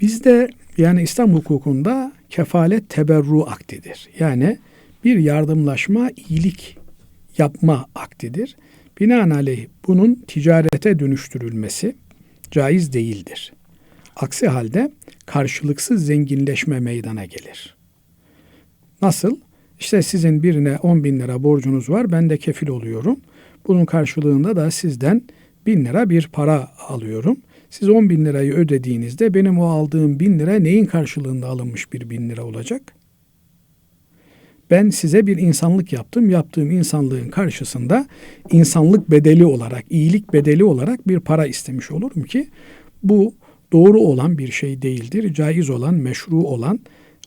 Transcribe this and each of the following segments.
Bizde yani İslam hukukunda kefalet teberru akdidir. Yani bir yardımlaşma, iyilik yapma akdidir. Binaenaleyh bunun ticarete dönüştürülmesi caiz değildir. Aksi halde karşılıksız zenginleşme meydana gelir. Nasıl? İşte sizin birine 10 bin lira borcunuz var, ben de kefil oluyorum. Bunun karşılığında da sizden bin lira bir para alıyorum. Siz 10 bin lirayı ödediğinizde benim o aldığım bin lira neyin karşılığında alınmış bir bin lira olacak? Ben size bir insanlık yaptım. Yaptığım insanlığın karşısında insanlık bedeli olarak, iyilik bedeli olarak bir para istemiş olurum ki bu doğru olan bir şey değildir. Caiz olan, meşru olan,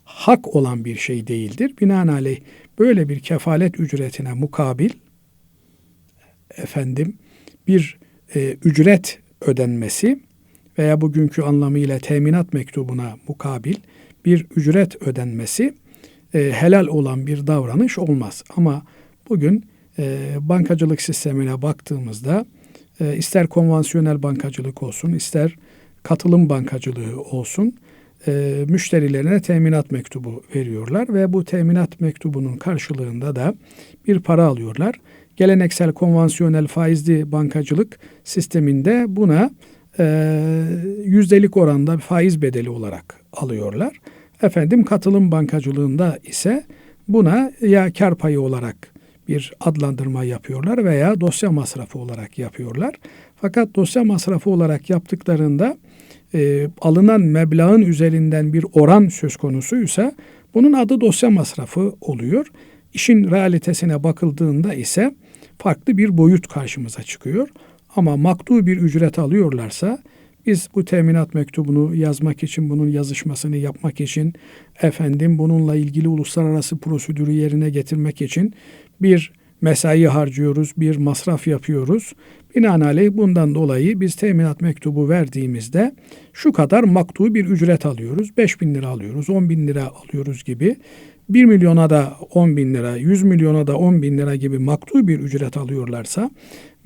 hak olan bir şey değildir. Binaenaleyh böyle bir kefalet ücretine mukabil efendim bir e, ücret ödenmesi veya bugünkü anlamıyla teminat mektubuna mukabil bir ücret ödenmesi e, helal olan bir davranış olmaz. Ama bugün e, bankacılık sistemine baktığımızda e, ister konvansiyonel bankacılık olsun, ister katılım bankacılığı olsun, e, müşterilerine teminat mektubu veriyorlar ve bu teminat mektubunun karşılığında da bir para alıyorlar. Geleneksel konvansiyonel faizli bankacılık sisteminde buna yüzdelik oranda faiz bedeli olarak alıyorlar. Efendim katılım bankacılığında ise buna ya kar payı olarak bir adlandırma yapıyorlar veya dosya masrafı olarak yapıyorlar. Fakat dosya masrafı olarak yaptıklarında e, alınan meblağın üzerinden bir oran söz konusuysa bunun adı dosya masrafı oluyor. İşin realitesine bakıldığında ise farklı bir boyut karşımıza çıkıyor. Ama maktu bir ücret alıyorlarsa biz bu teminat mektubunu yazmak için, bunun yazışmasını yapmak için, efendim bununla ilgili uluslararası prosedürü yerine getirmek için bir mesai harcıyoruz, bir masraf yapıyoruz. Binaenaleyh bundan dolayı biz teminat mektubu verdiğimizde şu kadar maktu bir ücret alıyoruz. 5 bin lira alıyoruz, 10 bin lira alıyoruz gibi. 1 milyona da 10 bin lira, 100 milyona da 10 bin lira gibi maktu bir ücret alıyorlarsa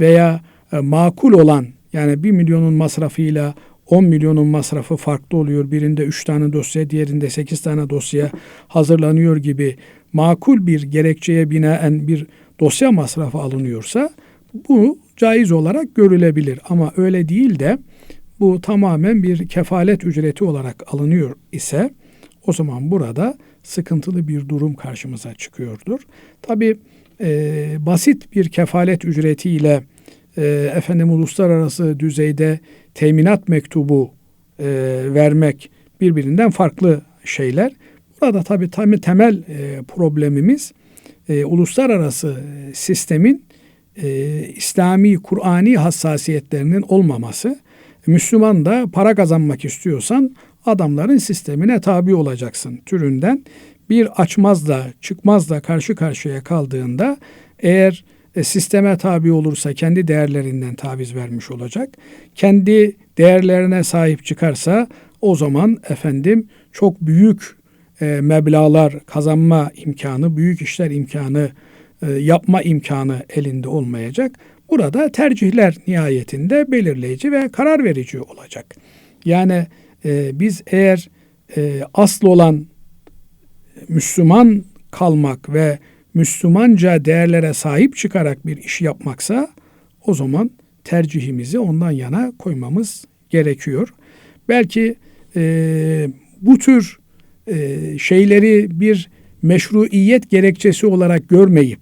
veya e, makul olan yani 1 milyonun masrafıyla 10 milyonun masrafı farklı oluyor. Birinde 3 tane dosya, diğerinde 8 tane dosya hazırlanıyor gibi makul bir gerekçeye binaen bir dosya masrafı alınıyorsa bu caiz olarak görülebilir. Ama öyle değil de bu tamamen bir kefalet ücreti olarak alınıyor ise o zaman burada sıkıntılı bir durum karşımıza çıkıyordur. Tabi e, basit bir kefalet ücretiyle e, efendim uluslararası düzeyde teminat mektubu e, vermek birbirinden farklı şeyler. Burada tabii tabii temel e, problemimiz e, uluslararası sistemin e, İslami, Kur'ani hassasiyetlerinin olmaması. Müslüman da para kazanmak istiyorsan adamların sistemine tabi olacaksın türünden bir açmazla çıkmazla karşı karşıya kaldığında eğer e, sisteme tabi olursa kendi değerlerinden taviz vermiş olacak. Kendi değerlerine sahip çıkarsa o zaman efendim çok büyük e, meblalar kazanma imkanı, büyük işler imkanı e, yapma imkanı elinde olmayacak. Burada tercihler nihayetinde belirleyici ve karar verici olacak. Yani e, biz eğer e, asıl olan Müslüman kalmak ve Müslümanca değerlere sahip çıkarak bir iş yapmaksa o zaman tercihimizi ondan yana koymamız gerekiyor. Belki e, bu tür e, şeyleri bir meşruiyet gerekçesi olarak görmeyip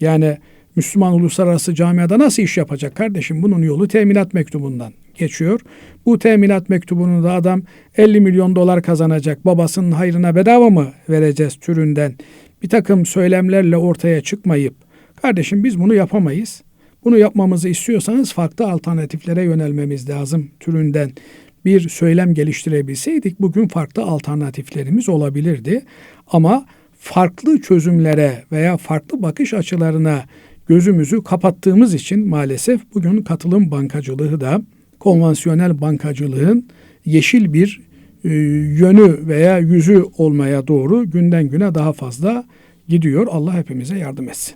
yani Müslüman uluslararası camiada nasıl iş yapacak kardeşim? Bunun yolu teminat mektubundan geçiyor. Bu teminat mektubunu da adam 50 milyon dolar kazanacak. Babasının hayrına bedava mı vereceğiz türünden bir takım söylemlerle ortaya çıkmayıp kardeşim biz bunu yapamayız. Bunu yapmamızı istiyorsanız farklı alternatiflere yönelmemiz lazım türünden bir söylem geliştirebilseydik bugün farklı alternatiflerimiz olabilirdi. Ama farklı çözümlere veya farklı bakış açılarına gözümüzü kapattığımız için maalesef bugün katılım bankacılığı da konvansiyonel bankacılığın yeşil bir yönü veya yüzü olmaya doğru günden güne daha fazla gidiyor. Allah hepimize yardım etsin.